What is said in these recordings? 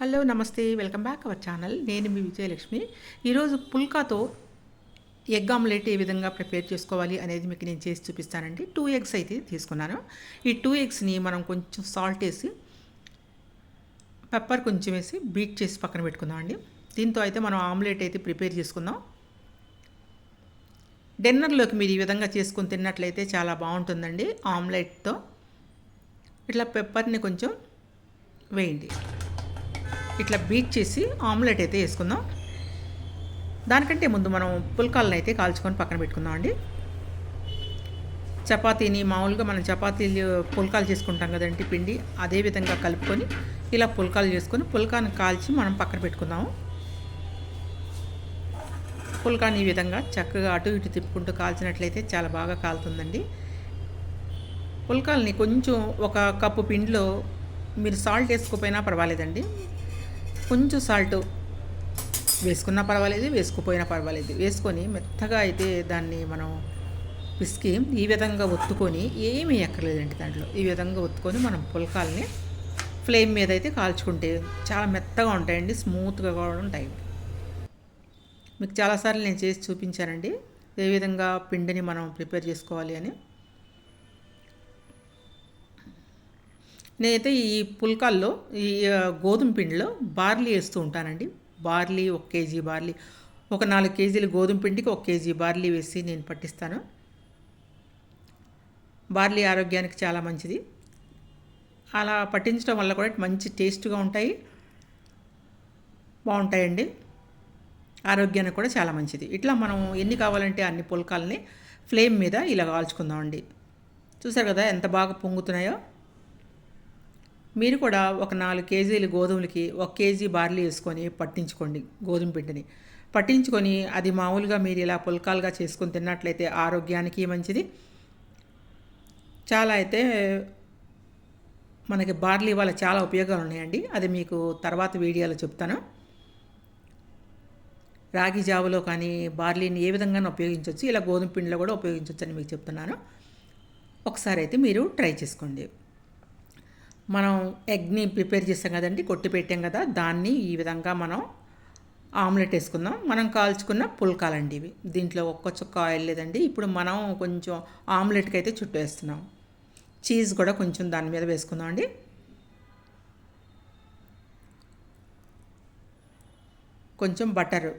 Hello నమస్తే welcome back our channel. నేను మీ విజయలక్ష్మి. ఈరోజు పుల్కాతో ఎగ్ ఆమ్లెట్ ఏ విధంగా ప్రిపేర్ చేసుకోవాలి అనేది మీకు నేను చేసి చూపిస్తానండి. టూ ఎగ్స్ అయితే తీసుకున్నాను. ఈ టూ ఎగ్స్ని మనం కొంచెం సాల్ట్ వేసి పెప్పర్ కొంచెం వేసి బీట్ చేసి పక్కన పెట్టుకుందాం అండి. దీంతో అయితే మనం ఆమ్లెట్ అయితే ప్రిపేర్ చేసుకుందాం. డిన్నర్లోకి మీరు ఈ విధంగా చేసుకొని తిన్నట్లయితే చాలా బాగుంటుందండి ఆమ్లెట్తో. ఇట్లా పెప్పర్ని కొంచెం వేయండి. ఇట్లా బీట్ చేసి ఆమ్లెట్ అయితే వేసుకుందాం. దానికంటే ముందు మనం పుల్కాలను అయితే కాల్చుకొని పక్కన పెట్టుకుందాం అండి. చపాతీని మామూలుగా మనం చపాతీలు పుల్కాలు చేసుకుంటాం కదండి పిండి అదే విధంగా కలుపుకొని ఇలా పుల్కాలు చేసుకొని పుల్కాని కాల్చి మనం పక్కన పెట్టుకుందాము. పుల్కాని ఈ విధంగా చక్కగా అటు ఇటు తిప్పుకుంటూ కాల్చినట్లయితే చాలా బాగా కాలుతుందండి. పుల్కాలని కొంచెం ఒక కప్పు పిండిలో మీరు సాల్ట్ వేసుకోపోయినా పర్వాలేదండి. కొంచెం సాల్ట్ వేసుకున్నా పర్వాలేదు వేసుకుపోయినా పర్వాలేదు. వేసుకొని మెత్తగా అయితే దాన్ని మనం పిసికి ఈ విధంగా ఒత్తుకొని ఏమీ ఎక్కర్లేదండి దాంట్లో. ఈ విధంగా ఒత్తుకొని మనం పుల్కాలని ఫ్లేమ్ మీద అయితే కాల్చుకుంటే చాలా మెత్తగా ఉంటాయండి స్మూత్గా కూడా ఉంటాయి. మీకు చాలాసార్లు నేను చేసి చూపించానండి ఏ విధంగా పిండిని మనం ప్రిపేర్ చేసుకోవాలి అని. నేనైతే ఈ పుల్కాల్లో ఈ గోధుమ పిండిలో బార్లీ వేస్తూ ఉంటానండి. బార్లీ ఒక కేజీ బార్లీ ఒక నాలుగు కేజీలు గోధుమ పిండికి ఒక కేజీ బార్లీ వేసి నేను పట్టిస్తాను. బార్లీ ఆరోగ్యానికి చాలా మంచిది. అలా పట్టించడం వల్ల కూడా మంచి టేస్ట్గా ఉంటాయి బాగుంటాయండి. ఆరోగ్యానికి కూడా చాలా మంచిది. ఇట్లా మనం ఎన్ని కావాలంటే అన్ని పుల్కాలని ఫ్లేమ్ మీద ఇలా కాల్చుకుందామండి. చూసారు కదా ఎంత బాగా పొంగుతున్నాయో? మీరు కూడా ఒక నాలుగు కేజీలు గోధుమలకి ఒక కేజీ బార్లీ వేసుకొని పట్టించుకోండి గోధుమ పిండిని. పట్టించుకొని అది మామూలుగా మీరు ఇలా పుల్కాలుగా చేసుకొని తిన్నట్లయితే ఆరోగ్యానికి మంచిది. చాలా అయితే మనకి బార్లీ వల్ల చాలా ఉపయోగాలు ఉన్నాయండి. అది మీకు తర్వాత వీడియోలో చెప్తాను. రాగి జావలో కానీ బార్లీని ఏ విధంగా ఉపయోగించవచ్చు ఇలా గోధుమ పిండిలో కూడా ఉపయోగించవచ్చు అని మీకు చెప్తున్నాను. ఒకసారి అయితే మీరు ట్రై చేసుకోండి. మనం ఎగ్ని ప్రిపేర్ చేస్తాం కదండి కొట్టి పెట్టాం కదా దాన్ని ఈ విధంగా మనం ఆమ్లెట్ వేసుకుందాం. మనం కాల్చుకున్న పుల్కాలండి ఇవి. దీంట్లో ఒక్క చుక్క ఆయిల్ లేదండి. ఇప్పుడు మనం కొంచెం ఆమ్లెట్కి అయితే చుట్టూ వేస్తున్నాం. చీజ్ కూడా కొంచెం దాని మీద వేసుకుందాం అండి. కొంచెం బటర్.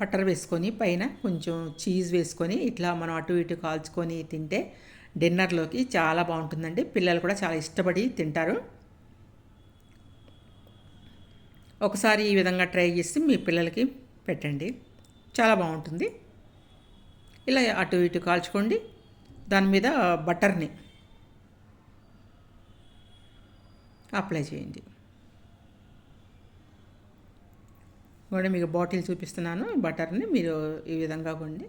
బటర్ వేసుకొని పైన కొంచెం చీజ్ వేసుకొని ఇట్లా మనం అటు ఇటు కాల్చుకొని తింటే డిన్నర్లోకి చాలా బాగుంటుందండి. పిల్లలు కూడా చాలా ఇష్టపడి తింటారు. ఒకసారి ఈ విధంగా ట్రై చేసి మీ పిల్లలకి పెట్టండి. చాలా బాగుంటుంది. ఇలా అటు ఇటు కాల్చుకోండి. దాని మీద బటర్ని అప్లై చేయండి. కూడా మీకు బాటిల్ చూపిస్తున్నాను బటర్ని మీరు ఈ విధంగా కొండి.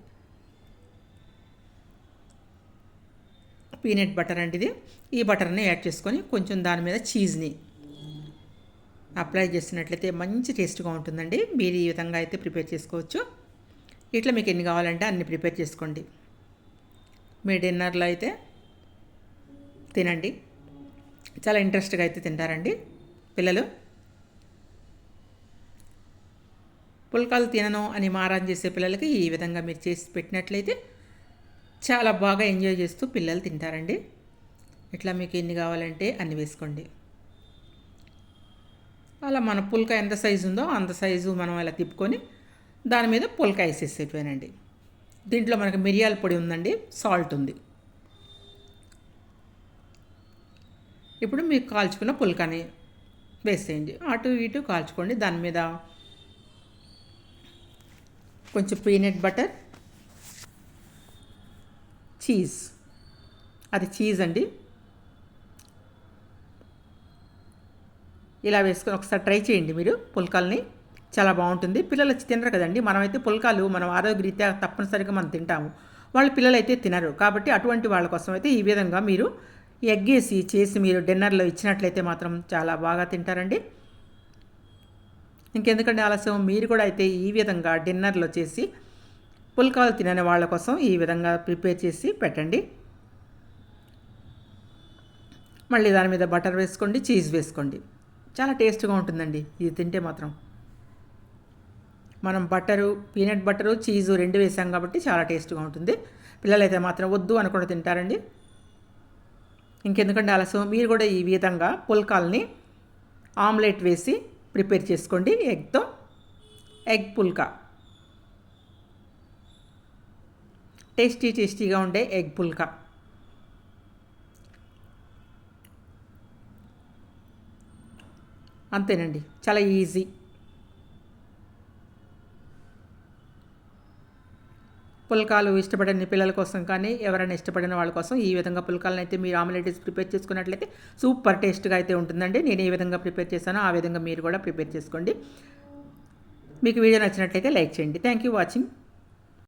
పీనట్ బటర్ అంటే ఇది ఈ బటర్ని యాడ్ చేసుకొని కొంచెం దాని మీద చీజ్ని అప్లై చేసినట్లయితే మంచి టేస్ట్గా ఉంటుందండి. మీరు ఈ విధంగా అయితే ప్రిపేర్ చేసుకోవచ్చు. ఇట్లా మీకు ఎన్ని కావాలంటే అన్ని ప్రిపేర్ చేసుకోండి. మీ డిన్నర్లో అయితే తినండి. చాలా ఇంట్రెస్ట్గా అయితే తింటారండి పిల్లలు. పుల్కాలు తినను అని మారాన్ చేసే పిల్లలకి ఈ విధంగా మీరు చేసి పెట్టినట్లయితే చాలా బాగా ఎంజాయ్ చేస్తూ పిల్లలు తింటారండి. ఇట్లా మీకు ఎన్ని కావాలంటే అన్ని వేసుకోండి. అలా మన పుల్క ఎంత సైజు ఉందో అంత సైజు మనం అలా తిప్పుకొని దాని మీద పుల్క వేసేసేటివేనండి దీంట్లో మనకు మిరియాల పొడి ఉందండి సాల్ట్ ఉంది. ఇప్పుడు మీకు కాల్చుకున్న పుల్కని వేసేయండి. అటు ఇటు కాల్చుకోండి దాని మీద కొంచెం పీనట్ బటర్ చీజ్ అది చీజ్ అండి. ఇలా వేసుకొని ఒకసారి ట్రై చేయండి మీరు పుల్కాల్ని. చాలా బాగుంటుంది. పిల్లలు వచ్చి తినరు కదండి. మనమైతే పుల్కాలు మనం ఆరోగ్యరీత్యా తప్పనిసరిగా మనం తింటాము. వాళ్ళ పిల్లలు అయితే తినరు. కాబట్టి అటువంటి వాళ్ళ కోసం అయితే ఈ విధంగా మీరు ఎగ్గేసి చేసి మీరు డిన్నర్లో ఇచ్చినట్లయితే మాత్రం చాలా బాగా తింటారండి. ఇంకెందుకంటే ఆలస్యం? మీరు కూడా అయితే ఈ విధంగా డిన్నర్లో చేసి పుల్కాలు తినని వాళ్ళ కోసం ఈ విధంగా ప్రిపేర్ చేసి పెట్టండి. మళ్ళీ దాని మీద బటర్ వేసుకోండి చీజ్ వేసుకోండి. చాలా టేస్ట్గా ఉంటుందండి. ఇది తింటే మాత్రం. మనం బట్టరు పీనట్ బట్టరు చీజు రెండు వేసాం కాబట్టి చాలా టేస్ట్గా ఉంటుంది. పిల్లలైతే మాత్రం వద్దు అనుకుండా తింటారండి. ఇంకెందుకంటే ఆలస్యం? మీరు కూడా ఈ విధంగా పుల్కాల్ని ఆమ్లెట్ వేసి ప్రిపేర్ చేసుకోండి. ఎగ్తో ఎగ్ పుల్కా. టేస్టీ టేస్టీగా ఉండే ఎగ్ పుల్కా. అంతేనండి. చాలా ఈజీ. పుల్కాలు ఇష్టపడని పిల్లల కోసం కానీ ఎవరైనా ఇష్టపడిన వాళ్ళ కోసం ఈ విధంగా పుల్కాలను అయితే మీరు ఆమ్లెట్ ప్రిపేర్ చేసుకున్నట్లయితే సూపర్ టేస్ట్గా అయితే ఉంటుందండి. నేను ఏ విధంగా ప్రిపేర్ చేశానో ఆ విధంగా మీరు కూడా ప్రిపేర్ చేసుకోండి. మీకు వీడియో నచ్చినట్లయితే లైక్ చేయండి. Thank you watching.